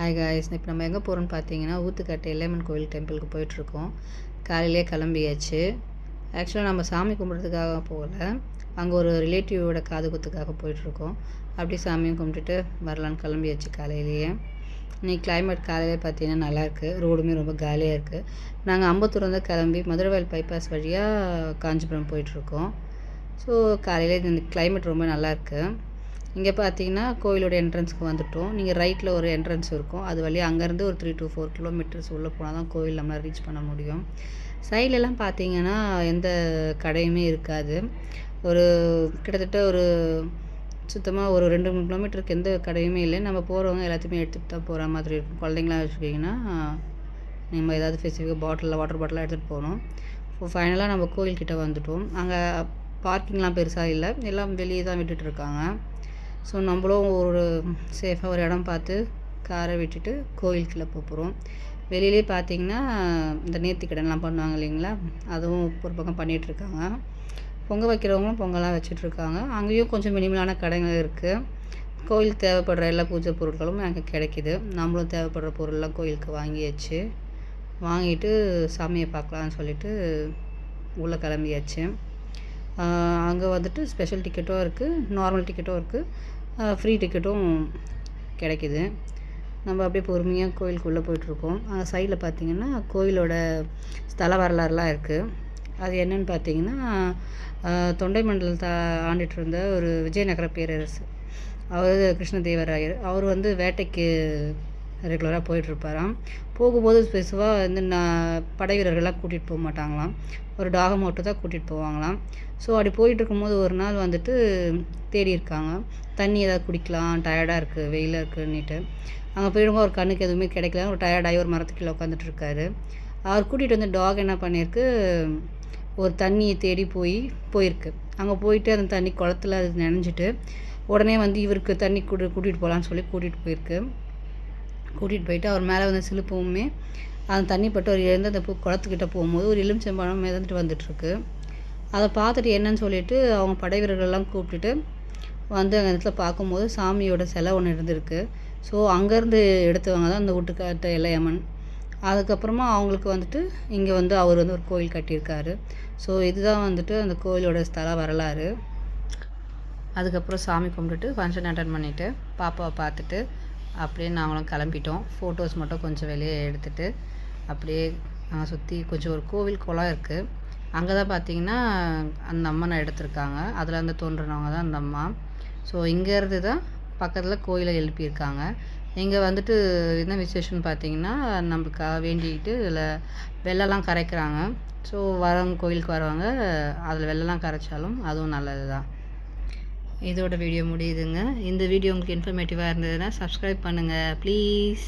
Hi guys இப்போ நம்ம எங்கே போகிறோம்னு பார்த்தீங்கன்னா ஊத்துக்காட்டு எல்லையம்மன் கோவில் டெம்பிளுக்கு போயிட்டுருக்கோம். காலையிலே கிளம்பியாச்சு. ஆக்சுவலாக நம்ம சாமி கும்பிட்றதுக்காக போகல. அங்கே ஒரு ரிலேட்டிவோட காது குத்துக்காக போயிட்டுருக்கோம். அப்படி சாமியும் கும்பிட்டுட்டு வரலான்னு கிளம்பியாச்சு காலையிலேயே. இன்றைக்கி கிளைமேட் காலையில் பார்த்தீங்கன்னா நல்லாயிருக்கு ரோடுமே ரொம்ப காலியாக இருக்குது நாங்கள் அம்பத்தூர் வந்து கிளம்பி மதுரவாயல் பைபாஸ் வழியாக காஞ்சிபுரம் போயிட்டுருக்கோம். ஸோ காலையிலே இந்த கிளைமேட் ரொம்ப நல்லாயிருக்கு இங்கே பார்த்தீங்கன்னா கோயிலோட என்ட்ரன்ஸ்க்கு வந்துட்டோம். நீங்கள் ரைட்டில் ஒரு என்ட்ரன்ஸ் இருக்கும். அது வழியாக அங்கேருந்து ஒரு த்ரீ டு ஃபோர் கிலோமீட்டர்ஸ் உள்ளே போனால் தான் கோயில் நம்மளால் ரீச் பண்ண முடியும். சைட்லலாம் பார்த்தீங்கன்னா எந்த கடையுமே இருக்காது. ஒரு கிட்டத்தட்ட ஒரு சுத்தமாக ஒரு ரெண்டு மூணு கிலோமீட்டருக்கு எந்த கடையுமே இல்லை. நம்ம போகிறவங்க எல்லாத்தையுமே எடுத்துகிட்டு தான் போகிற மாதிரி இருக்கும். குழந்தைங்களாம் வச்சுக்கிங்கன்னா நம்ம ஏதாவது ஸ்பெசிஃபிக்காக பாட்டிலில் வாட்டர் பாட்டிலாக எடுத்துகிட்டு போகணும். ஃபைனலாக நம்ம கோயில்கிட்ட வந்துட்டோம். அங்கே பார்க்கிங்லாம் பெருசாக இல்லை. எல்லாம் வெளியே தான் விட்டுட்ருக்காங்க ஸோ நம்மளும் ஒரு சேஃபாக ஒரு இடம் பார்த்து காரை விட்டுட்டு கோயிலுக்குள்ளே போக போகிறோம் வெளியிலே பார்த்தீங்கன்னா இந்த நேர்த்திக்கடன்லாம் பண்ணுவாங்க இல்லைங்களா? அதுவும் ஒரு பக்கம் பண்ணிகிட்ருக்காங்க பொங்கல் வைக்கிறவங்களும் பொங்கலாக வச்சிட்ருக்காங்க அங்கேயும் கொஞ்சம் மினிமலான கடைகள் இருக்குது கோயிலுக்கு தேவைப்படுற எல்லா பூஜை பொருட்களும் அங்கே கிடைக்கிது. நம்மளும் தேவைப்படுற பொருள்லாம் கோயிலுக்கு வாங்கியாச்சு. வாங்கிட்டு சாமியை பார்க்கலான்னு சொல்லிட்டு உள்ளே கிளம்பியாச்சு. அங்கே வந்துட்டு ஸ்பெஷல் டிக்கெட்டும் இருக்குது நார்மல் டிக்கெட்டும் இருக்குது ஃப்ரீ டிக்கெட்டும் கிடைக்கிது. நம்ம அப்படியே பொறுமையாக கோயிலுக்குள்ளே போயிட்டுருக்கோம். அங்கே சைடில் பார்த்திங்கன்னா கோயிலோட ஸ்தல வரலாறுலாம் இருக்குது அது என்னன்னு பார்த்தீங்கன்னா தொண்டை மண்டலத்தை ஆண்டுட்டு இருந்த ஒரு விஜயநகர பேரரசு. அவர் கிருஷ்ணதேவராயர். அவர் வந்து வேட்டைக்கு ரெகுலராக போயிட்டுருப்பாராம். போகும்போது ஸ்பெசிஃபாக வந்து நான் படை வீரர்கள்லாம் கூட்டிகிட்டு போக மாட்டாங்களாம். ஒரு டாகை மட்டும் தான் கூட்டிகிட்டு போவாங்களாம். ஸோ அப்படி போயிட்டு இருக்கும்போது ஒரு நாள் வந்துட்டு தேடி இருக்காங்க. தண்ணி ஏதாவது குடிக்கலாம் டயர்டாக இருக்குது வெயிலாக இருக்குன்னுட்டு. அங்கே போயிடும்போது ஒரு கண்ணுக்கு எதுவுமே கிடைக்கல. ஒரு டயர்டாகி ஒரு மரத்துக்குள்ளே கீழே உட்காந்துட்டு இருக்காரு. அவர் கூட்டிகிட்டு வந்து டாக் என்ன பண்ணியிருக்கு? ஒரு தண்ணியை தேடி போய் போயிருக்கு. அங்கே போயிட்டு அந்த தண்ணி குளத்துல அது நினைஞ்சிட்டு உடனே வந்து இவருக்கு தண்ணி கூட்டு கூட்டிகிட்டு போகலான்னு சொல்லி கூட்டிகிட்டு போயிருக்கு. கூட்டிகிட்டு போயிட்டு அவர் மேலே வந்து சிலுப்பவுமே அந்த தண்ணி பட்டு அவர் எழுந்து அந்த பூ குளத்துக்கிட்ட போகும்போது ஒரு எலுமிச்சம்பழம் மிதந்துட்டு வந்துட்டுருக்கு. அதை பார்த்துட்டு என்னன்னு சொல்லிட்டு அவங்க படை வீரர்கள்லாம் கூப்பிட்டுட்டு வந்து அந்த இடத்துல பார்க்கும்போது சாமியோட சிலை ஒன்று இருந்திருக்கு. ஸோ அங்கேருந்து எடுத்தவங்க தான் அந்த வீட்டுக்காட்ட இளையம்மன். அதுக்கப்புறமா அவங்களுக்கு வந்துட்டு இங்கே வந்து அவர் வந்து ஒரு கோயில் கட்டியிருக்காரு. ஸோ இதுதான் வந்துட்டு அந்த கோயிலோட ஸ்தல வரலாறு. அதுக்கப்புறம் சாமி கும்பிட்டுட்டு ஃபங்க்ஷன் அட்டன் பண்ணிவிட்டு பாப்பாவை பார்த்துட்டு அப்படியே நாங்களும் கிளம்பிட்டோம். ஃபோட்டோஸ் மட்டும் கொஞ்சம் வெளியே எடுத்துகிட்டு அப்படியே சுற்றி கொஞ்சம் ஒரு கோவில் குளம் இருக்குது அங்கே தான் பார்த்தீங்கன்னா அந்த அம்மனை எடுத்திருக்காங்க. அதில் இருந்து தோன்றினவங்க தான் அந்த அம்மா. ஸோ இங்கேருந்து தான் பக்கத்தில் கோயிலை எழுப்பியிருக்காங்க. இங்கே வந்துட்டு என்ன விசேஷம்னு பார்த்தீங்கன்னா நம்மளுக்காக வேண்டிக்கிட்டு இதில் வெள்ளெல்லாம் கரைக்கிறாங்க. ஸோ வரவங்க கோயிலுக்கு வரவங்க அதில் வெள்ளெல்லாம் கரைச்சாலும் அதுவும் நல்லது தான் இதோட வீடியோ முடியுதுங்க. இந்த வீடியோ உங்களுக்கு இன்ஃபர்மேட்டிவாக இருந்ததுன்னா சப்ஸ்கிரைப் பண்ணுங்கள் ப்ளீஸ்